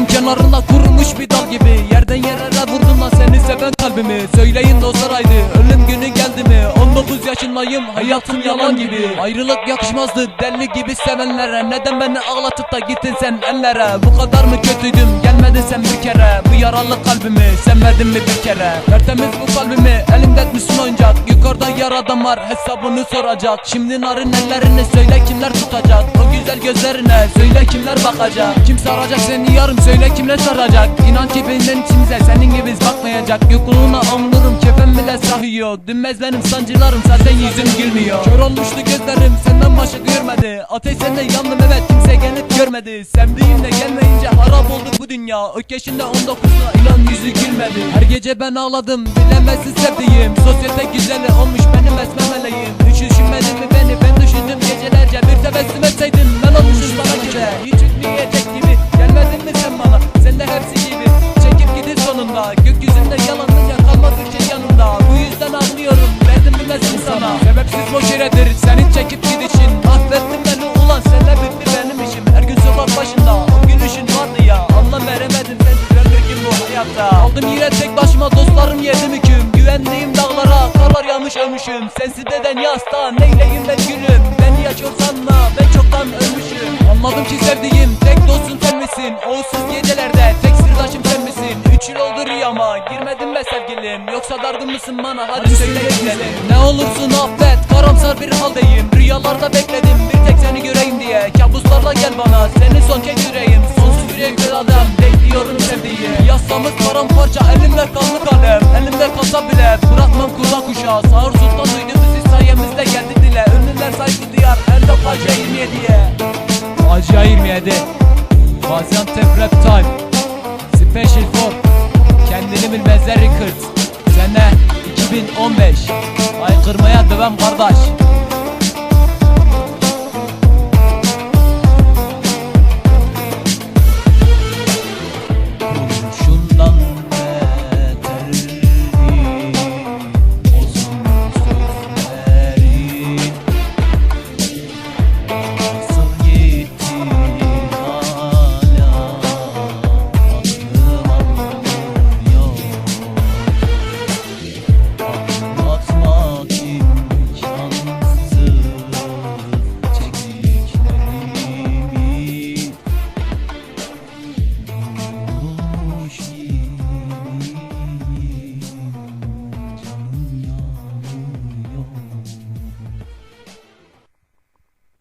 kenarında kurumuş bir dal gibi. Yerden yere vurdun lan seni seven kalbimi. Söyleyin dostlar haydi ölüm günü geldi mi? 19 yaşındayım hayatım yalan gibi. Ayrılık yakışmazdı deli gibi sevenlere. Neden beni ağlatıp da gittin sen ellere? Bu kadar mı kötüydüm gelmedin sen bir kere? Bu yaralı kalbimi sevmedin mi bir kere? Tertemiz bu kalbimi elimde etmişsin oyuncak Yer adam var hesabını soracak. Şimdi narın ellerini söyle kimler tutacak? O güzel gözlerine söyle kimler bakacak? Kim saracak seni yarım söyle kimler saracak? İnan ki benden içimize senin gibiz bakmayacak. Yokluğuna anlarım kefen bile sahiyor Dünmez benim sancılarım zaten yüzüm gülmüyor. Kör olmuştu gözlerim senden başka görmedi. Ateş sende yandım evet kimse gelip görmedi Sevdiğimle gelmeyince harap oldu bu dünya. Ök yaşında 19'da inan yüzü gülmedi. Her gece ben ağladım bilemezsin sevdiğim. Sosyete güzeli olmuş benim esmer meleğim Hiç düşünmedin mi beni? Ben düşündüm gecelerce Bir tebessüm etseydin. Ben olmuşum sana köle Hiç ütmeyecek gibi gelmedin mi sen bana? Sen de hepsi gibi. Çekip gidin sonunda. Gökyüzünde yalanınca kalmaz ülke yanında Bu yüzden ağlıyorum verdim bilmezsin sana? Sebepsiz boş yeredir senin çekip gidişin hayatta Aldım yine tek başıma dostlarım yedim hüküm Güvendiğim dağlara karlar yağmış ölmüşüm. Sensiz deden yasta neyleyim ben gülüm. Beni yaşıyorsan da ben çoktan ölmüşüm. Anladım ki sevdiğim tek dostum sen misin? Oğuzsuz gecelerde tek sırdaşım sen misin? Üç yıl oldu rüyama girmedin be sevgilim. Yoksa dargın mısın bana? Hadi söyle gidelim. Ne olursun affet karamsar bir haldeyim. Rüyalarda bekledim sevdiğim Yasamız paramparça elimde kanlı kalem. Elimde kasa bile. Bırakmam kula kuşa. Sağır sultan duydu bizi sayemizde geldi dile. Ünlüler saygı duyar laf acı 27'ye Acı 27 Gaziantep Rap Time. Special for Kendini bilmezler Records Sene 2015 Aykırmaya devam kardeş